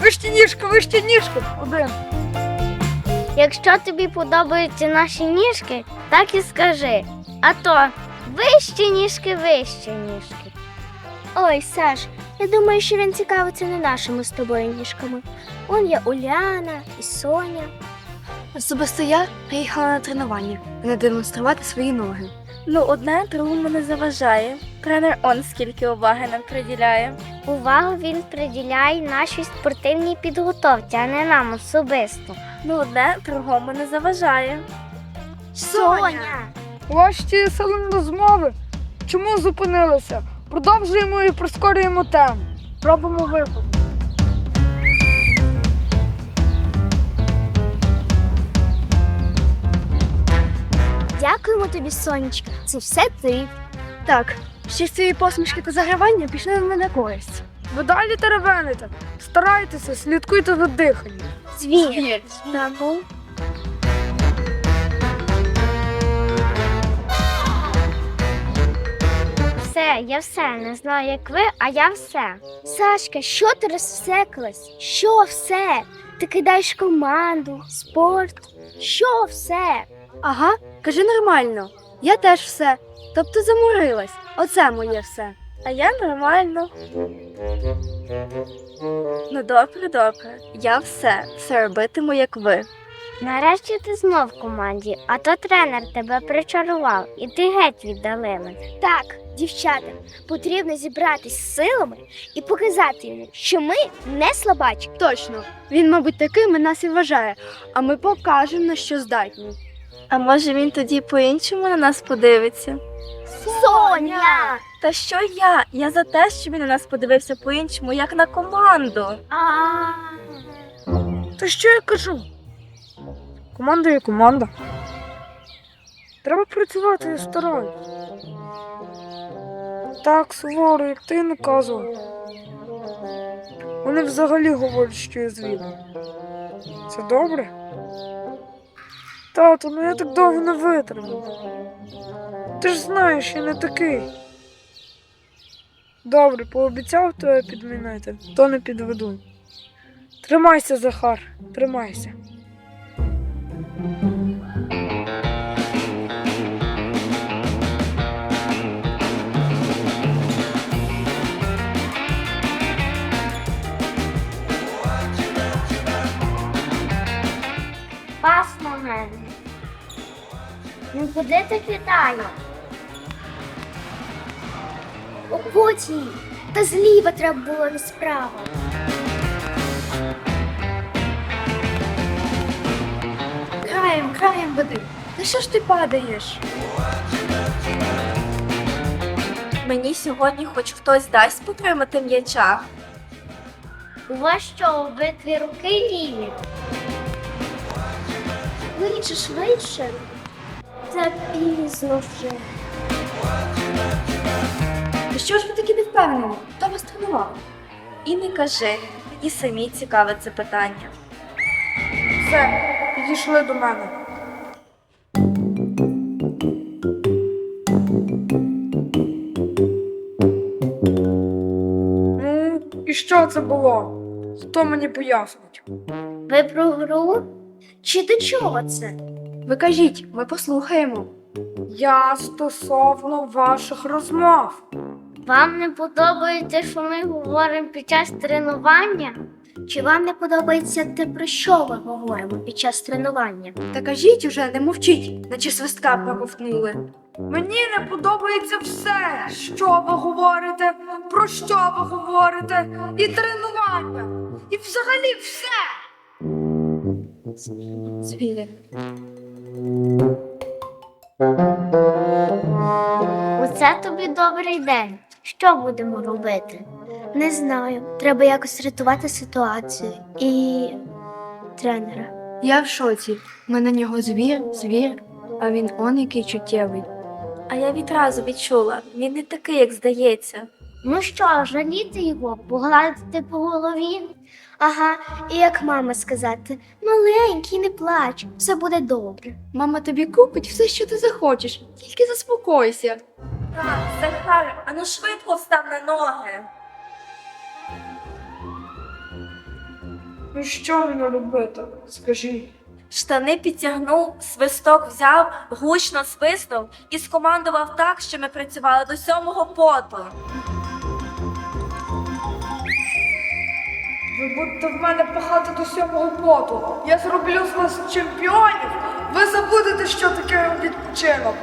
Вище ніжку, вище ніжку. Один. Якщо тобі подобаються наші ніжки, так і скажи. А то вищі ніжки, вищі ніжки. Ой, Саш, я думаю, що він цікавиться не нашими з тобою ніжками. Он є Уляна і Соня. Особисто я приїхала на тренування, не демонструвати свої ноги. Ну, одне другому не заважає. Тренер он скільки уваги нам приділяє. Увагу він приділяє нашій спортивній підготовці, а не нам особисто. Ну, одне другому не заважає. Соня! Ваші ті силені розмови. Чому зупинилися? Продовжуємо і прискорюємо тему. Робимо випад. Дякуємо тобі, Сонечка. Це все ти. Так, ще з цієї посмішки та загравання пішли на мене користь. Ви далі теревените. Старайтеся, слідкуйте за диханням. Звір. Набу. Все, я все. Не знаю, як ви, а я все. Сашка, що ти розсекалась? Що все? Ти кидаєш команду, спорт. Що все? Ага, кажи нормально. Я теж все. Тобто заморилась. Оце моє все. А я нормально. Ну добре, добре. Я все, все робитиму, як ви. Нарешті ти знов в команді, а то тренер тебе причарував, і ти геть віддалилась. Так, дівчата, потрібно зібратись з силами і показати йому, що ми не слабачки. Точно. Він, мабуть, такими нас і вважає, а ми покажемо, на що здатні. А може він тоді по-іншому на нас подивиться? Соня! Та що я? Я за те, що він на нас подивився по-іншому, як на команду. А Та що я кажу? Команда є команда. Треба працювати і старатися. Так суворо, як ти наказував. Вони взагалі говорять, що я звір. Це добре? Тато, ну я так довго не витримав. Ти ж знаєш, я не такий. Добре, пообіцяв тебе підмінити, то не підведу. Тримайся, Захар, тримайся. Куди ти кидаєш? О, потім. Та зліва треба було не справа. Краєм, краєм води. Та що ж ти падаєш? Мені сьогодні хоч хтось дасть потримати м'яча. У вас що, обидві руки ліві? Швидше, швидше. Та пізно вже. Та що ж ви такі не впевнені? Хто вас тренував? І не кажи, мені самі цікаве це питання. Все, підійшли до мене. Ну, і що це було? Хто мені пояснить? Ви про гру? Чи до чого це? Ви кажіть, ми послухаємо. Я стосовно ваших розмов. Вам не подобається, що ми говоримо під час тренування? Чи вам не подобається те, про що ми говоримо під час тренування? Та кажіть уже, не мовчіть, наче свистка проковтнули. Мені не подобається все, що ви говорите, про що ви говорите, і тренування, і взагалі все. Звіри. Оце тобі добрий день. Що будемо робити? Не знаю. Треба якось рятувати ситуацію і тренера. Я в шоці. Ми на нього звір, звір, а він он який чуттєвий. А я відразу відчула, він не такий, як здається. Ну що, жаліти його, погладити по голові? Ага, і як мама сказати, маленький, не плач, все буде добре. Мама тобі купить все, що ти захочеш, тільки заспокойся. Так, Захар, а ну швидко встав на ноги. Ну що мені робити? Скажіть. Штани підтягнув, свисток взяв, гучно свиснув і скомандував так, що ми працювали до сьомого поту. Ви будете в мене пахати до сьомого поту. Я зроблю з вас чемпіонів. Ви забудете, що таке відпочинок.